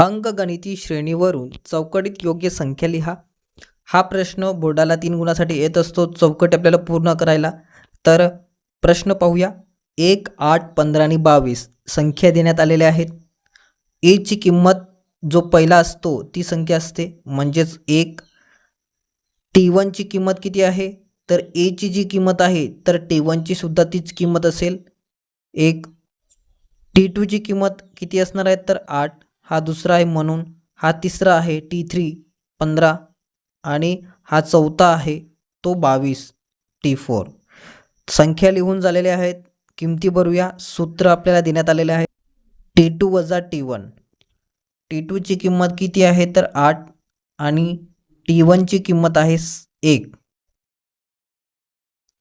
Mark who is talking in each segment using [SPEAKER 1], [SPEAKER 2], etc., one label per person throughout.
[SPEAKER 1] अंकगणिती श्रेणीवरून चौकटीत योग्य संख्या लिहा. हा प्रश्न बोर्डाला तीन गुणासाठी येत असतो. चौकट आपल्याला पूर्ण करायला. तर प्रश्न पाहूया. एक आठ पंधरा आणि बावीस संख्या देण्यात आलेल्या आहेत. एची किंमत जो पहिला असतो ती संख्या असते. म्हणजेच एक. टी वनची किंमत किती आहे? तर एची जी किंमत आहे तर टी वनची सुद्धा तीच किंमत असेल. एक. टी टूची किंमत किती असणार आहे? तर आठ. हा दुसरा आहे म्हणून हा तिसरा आहे टी थ्री पंधरा आणि हा चौथा आहे तो बावीस टी फोर. संख्या लिहून झालेल्या आहेत. किमती भरूया. सूत्र आपल्याला देण्यात आलेले आहे. टी टू वजा टी वन. टी टूची किंमत किती आहे? तर आठ आणि टी वनची किंमत आहे एक.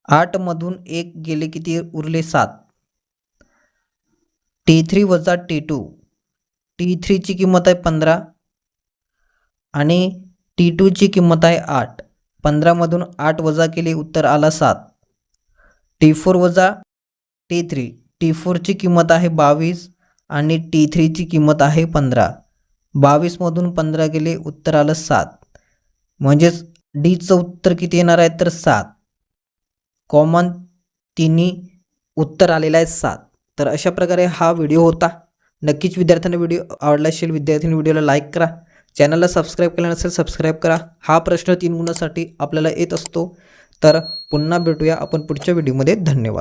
[SPEAKER 1] आठमधून एक गेले किती? उरले सात. टी थ्री वजा टी टू. टी थ्रीची किंमत आहे पंधरा आणि टी टूची किंमत आहे आठ. पंधरामधून आठ वजा केले उत्तर आला सात. टी फोर वजा टी थ्री टी फोरची किंमत आहे बावीस आणि टी थ्रीची किंमत आहे पंधरा. बावीसमधून पंधरा गेले उत्तर आलं सात. म्हणजेच डीचं उत्तर किती येणार आहे? तर सात. कॉमन तिन्ही उत्तर आलेलं आहे सात. तर अशा प्रकारे हा व्हिडिओ होता. नक्कीच विद्यार्थ्यांना व्हिडिओ आवडला असेल विद्यार्थ्यांनी व्हिडिओला लाईक करा. चॅनलला सबस्क्राईब केला नसेल सबस्क्राईब करा. हा प्रश्न तीन गुणासाठी आपल्याला येत असतो. तर पुन्हा भेटूया आपण पुढच्या व्हिडिओमध्ये धन्यवाद.